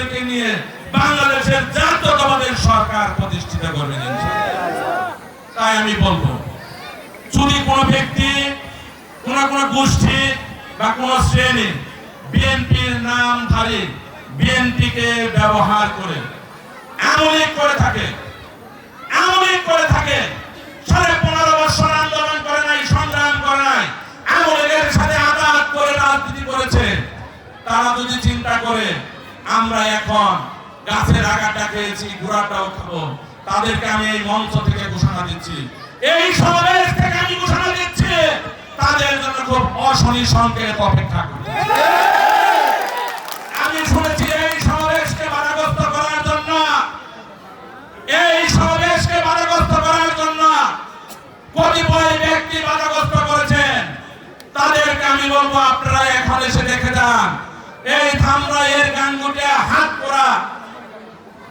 ভাইদেরকে নিয়ে বাংলাদেশের জাতীয়তাবাদের সরকার প্রতিষ্ঠিত করবেন তাই আমি বলব, যদি কোনো ব্যক্তি, কোন কোন গোষ্ঠী বা কোন শ্রেণি বিএনপির নামধারী বিএনপিকে ব্যবহার করে এমনই করে থাকে এমনই করে থাকে, সাড়ে পনেরো বছর আন্দোলন করে নাই, সংগ্রাম করে নাই আমলের সাথে আঘাত করে রাজনীতি করেছে, তারা যদি চিন্তা করে আমরা এখন গাছের আগাটা খেয়েছি, গুড়াটাও খাব। তাদেরকে আমি এই মঞ্চ থেকে ঘোষণা দিচ্ছি। এই সমাবেশ থেকে আমি ঘোষণা দিচ্ছি, তাদের জন্য খুব অশনি সংকেত অপেক্ষা করছে আমি শুনেছি এই সমাবেশকে বাধাগ্রস্ত করার জন্য, এই সমাবেশকে বাধাগ্রস্ত করার জন্য কতিপয় ব্যক্তি বাধাগ্রস্ত করেছেন। তাদেরকে আমি বলব, আপনারা এখন এসে দেখে যান এই ধামরা এর গাঙ্গুটে হাত পরা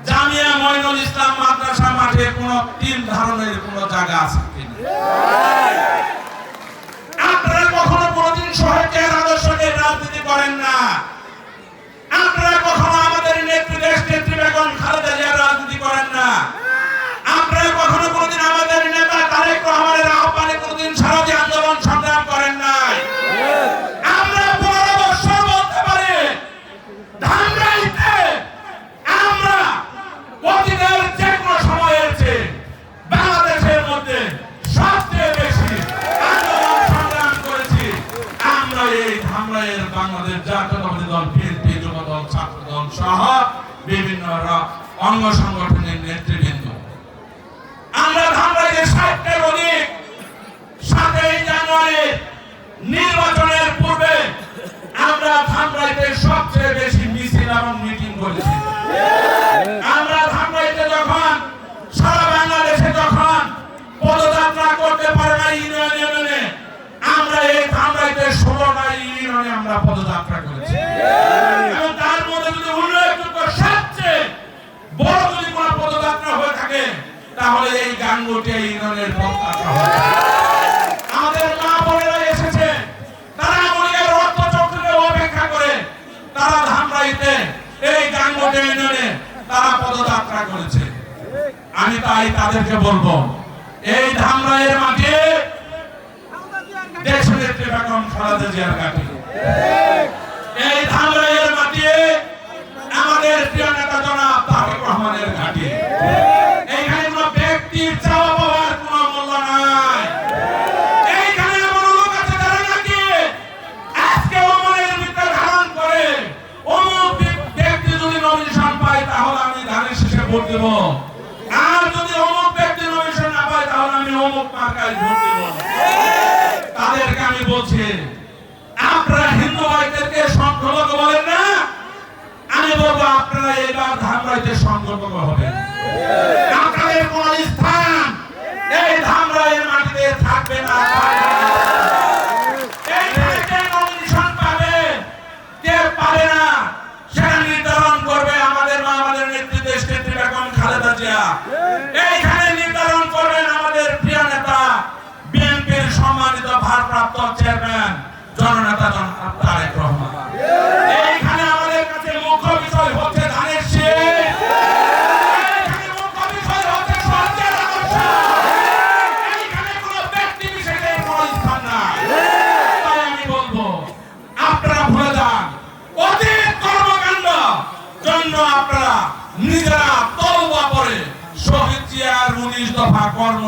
জামিয়া মইনুল ইসলাম মাদ্রাসা মাঠে কোন তিন ধারণের কোন জায়গা আছে কিনা? আপনারা কখনো কোনদিন সহায়কের অঙ্গ সংগঠনের নেতৃবৃন্দ। আমরা ধামরাইয়ের ষাটটার অধিক সাতই জানুয়ারি নির্বাচনের পূর্বে আমরা ধামরাইতে সবচেয়ে বেশি মিছিল এবং মিটিং করেছি। আমরা ধামরাইতে যখন, সারা বাংলাদেশে যখন পদযাত্রা করতে পারে না ইউনিয়ন ইউনিয়নে, আমরা এই ধামরাইতে ষোলোটা ইউনিয়নে আমরা পদযাত্রা করেছি। তাহলে এই গাঙ্গুটি পদযাত্রা হয়ে থাকে। আমাদের মা বোনেরা এসেছে। তারা অপেক্ষা করে। তারা ধামরাইতে এই গাঙ্গুটি তারা পদযাত্রা করেছে। আমি তাই তাদেরকে বলব, এই ধামরাইয়ের মাঠে দেশ নেত্রী বেগম খালেদা জিয়ার ঘাটে ভোট দেব আর যদি অমুক ব্যক্তি নমিনেশন না পায়, তাহলে আমি অমুক মার্কায় ভোট দেব। তাদেরকে আমি বলছি, আপনারা হিন্দু ভাইদেরকে সংখ্যালঘু বলেন না। আমি বলব, আপনারা এবার ধামরাইতে সংখ্যালঘু হবেন। আপনাদের কোন স্থান এই ধামরাইয়ের মাটিতে থাকবে না। এইখানে নির্ধারণ করবেন আমাদের প্রিয় নেতা, বিএনপির সম্মানিত ভারপ্রাপ্ত চেয়ারম্যান জননেতা জনাব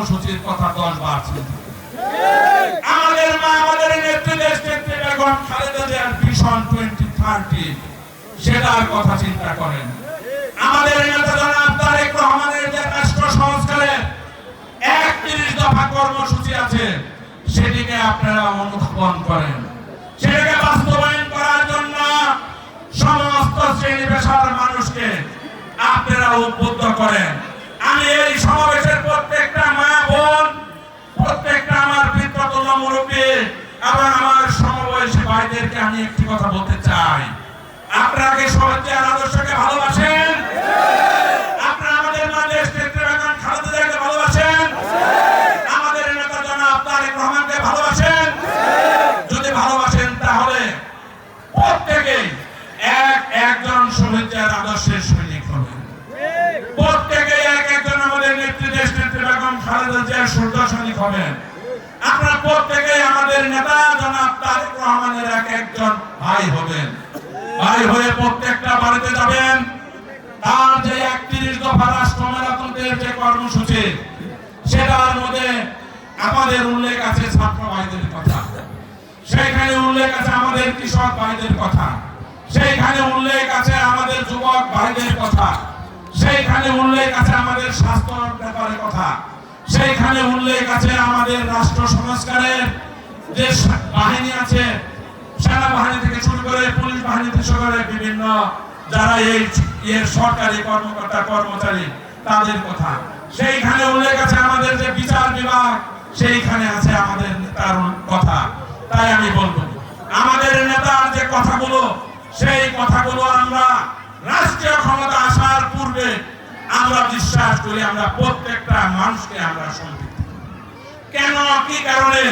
কর্মসূচির কথা দশ বার আমাদের মা, আমাদের নেত্রী দেশ বেগম খালেদা জিয়ার ভিশন টোয়েন্টি থার্টি সেটার কথা চিন্তা করেন। আমাদের নেতা জনাব তারেক রহমানের যে রাষ্ট্র দফা কর্মসূচি আছে, সেটিকে আপনারা অনুধাবন করেন। সেটাকে বাস্তবায়ন করার জন্য সমস্ত শ্রেণি পেশার মানুষকে আপনারা উদ্বুদ্ধ করেন। খালেদা জিয়ার সূর্য সৈনিক হবেন। আপনারা প্রত্যেকেই আমাদের নেতা জনাব তারেক রহমানের এক একজন ভাই হবেন। ভাই হয়ে প্রত্যেকটা বাড়িতে যাবেন। তার যে একত্রিশ দফা রাষ্ট্র যে কর্মসূচি, সেটার মধ্যে আমাদের উল্লেখ আছে ছাত্র ভাইদের কথা। সেইখানে উল্লেখ আছে আমাদের কৃষক ভাইদের কথা। সেইখানে উল্লেখ আছে আমাদের যুবক ভাইদের কথা। সেইখানে উল্লেখ আছে আমাদের স্বাস্থ্য ব্যাপারের কথা। সেইখানে উল্লেখ আছে আমাদের রাষ্ট্র সংস্কারের যে বাহিনী আছে, সেনাবাহিনী থেকে শুরু করে পুলিশ বাহিনী থেকে শুরু করে বিভিন্ন যারা এই এর সরকারি কর্মকর্তা, কর্মচারী, তাদের কথা। সেইখানে উল্লেখ আছে আমাদের যে বিচার বিভাগ, সেইখানে আছে আমাদের নেতার কথা। তাই আমি বলব, আমাদের নেতার যে কথাগুলো, সেই কথাগুলো আমরা রাষ্ট্রীয় ক্ষমতা আসার পূর্বে আমরা বিশ্বাস করি আমরা প্রত্যেকটা মানুষকে আমরা সম্পৃক্ত। কেন? কি কারণে?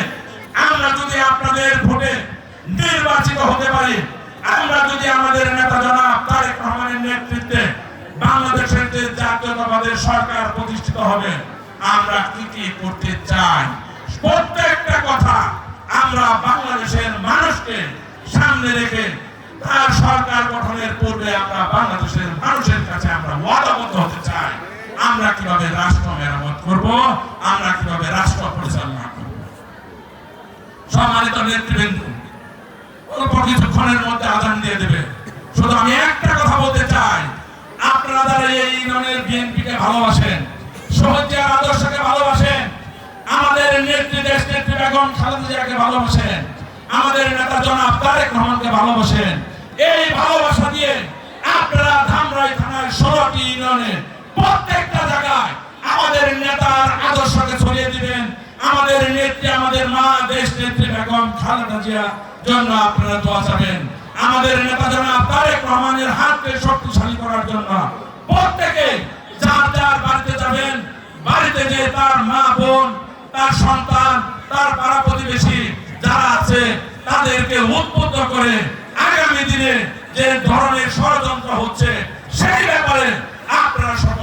আমরা যদি আপনাদের ভোটে নির্বাচিত হতে পারি, আমরা যদি আমাদের নেতা জনাব তারেক রহমানের নেতৃত্বে বাংলাদেশের যে জাতীয়তাবাদের সরকার প্রতিষ্ঠিত হবে, আমরা কি কি করতে চাই? প্রত্যেকটা কথা আমরা বাংলাদেশের মানুষকে সামনে রেখে, তার সরকার গঠনের পূর্বে আমরা বাংলাদেশের মানুষের কাছে আমরা ওয়াদাবদ্ধ আমরা কীভাবে রাষ্ট্র মেরামত করব? আমরা কীভাবে রাষ্ট্র পরিচালনা করব? সম্মানিত নেতৃবৃন্দ অল্প কিছুক্ষণের মধ্যে আদান দিয়ে দেবে। শুধু আমি একটা কথা বলতে চাই, আপনারা এই ইউনিয়নের বিএনপিকে ভালোবাসেন সহজিয়ার আদর্শকে ভালোবাসেন, আমাদের নেত্রী, দেশ নেত্রী বেগম খালেদা জিয়াকে ভালোবাসেন, আমাদের নেতা জনাব তারেক রহমানকে ভালোবাসেন, এই ভালোবাসা দিয়ে আপনারা ধামরাই থানার ষোলোটি ইউনিয়নে প্রত্যেকটা জায়গায় আমাদের নেতার আদর্শকে ছড়িয়ে দিবেন। আমাদের নেত্রী, আমাদের মা, দেশ নেত্রী বেগম খালেদা জিয়া জন্য আপনারা দোয়া চাবেন। আমাদের নেতা জনাব তারেক রহমানের হাতকে শক্তিশালী করার জন্য প্রত্যেকে যার যার বাড়িতে যাবেন, বাড়িতে যে তার মা, বোন, তার সন্তান, তার পাড়া প্রতিবেশী যারা আছে, তাদেরকে উদ্বুদ্ধ করে আগামী দিনে যে ধরনের ষড়যন্ত্র হচ্ছে, সেই ব্যাপারে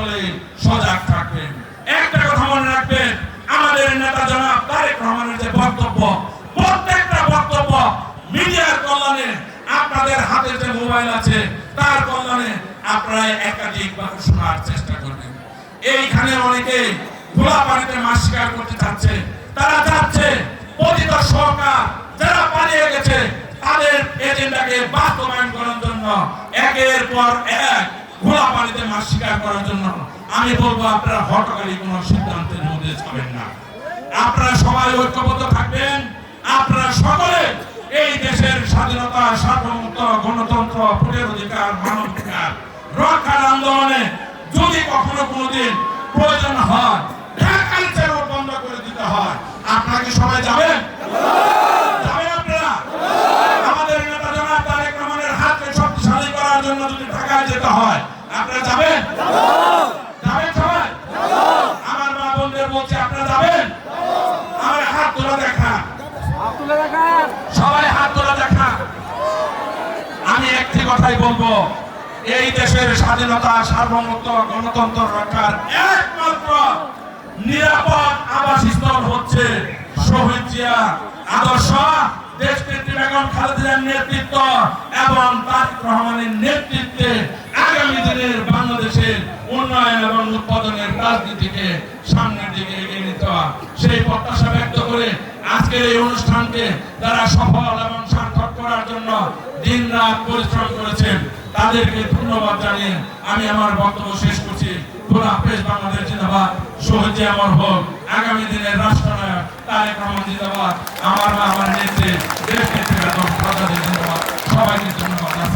সকলে সজাগ থাকবেন। একটা কথা মনে রাখবেন, আমাদের নেতা জনাব তারেক রহমানের যে বক্তব্য, প্রত্যেকটা বক্তব্য মিডিয়ার কল্যাণে আপনাদের হাতে যে মোবাইল আছে, তার কল্যাণে আপনারা একাধিকবার শোনার চেষ্টা করবেন। এইখানে অনেকে খোলা পানিতে মাছ শিকার করতে চাচ্ছে তারা চাচ্ছে পতিত সরকার যারা পালিয়ে গেছে, তাদের এজেন্ডাকে বাস্তবায়ন করার জন্য একের পর এক পানিতে মাছ শিকার করার জন্য আমি বলব, আপনারা হটকারী কোনো সিদ্ধান্তের মধ্যে যাবেন না। আপনারা সবাই ঐক্যবদ্ধ থাকবেন। আপনারা সকলে এই দেশের স্বাধীনতা, সার্বভৌমত্ব, গণতন্ত্র, ভোটের অধিকার মানবাধিকার রক্ষার আন্দোলনে যদি কখনো কোনোদিন প্রয়োজন হয় বন্ধ করে দিতে হয়, আপনারা কি সবাই যাবেন? কথাই বলব, এই দেশের স্বাধীনতা, সার্বভৌমত্ব, গণতন্ত্র রক্ষার একমাত্র নিরাপদ আবাসস্থল হচ্ছে শহীদ জিয়া আদর্শ। নেতৃত্ব এবং নেতৃত্বে আগামী বাংলাদেশের উন্নয়ন এবং উৎপাদনের রাজনীতিকে সামনের দিকে এগিয়ে নিতে সেই করে আজকের এই যারা সফল এবং করার জন্য দিন রাত পরিশ্রম করেছেন। তাদেরকে ধন্যবাদ জানিয়ে আমি আমার বক্তব্য শেষ করছি। খোলা হাফেজ বাংলাদেশ জিন্দাবাদ। সহজে আমার হোক আগামী দিনের রাষ্ট্রনায়ক তারেক রহমান জিন্দাবাদ। আমার বা আমার নেত্রী, দেশ নেত্রী বেগম সবাইকে ধন্যবাদ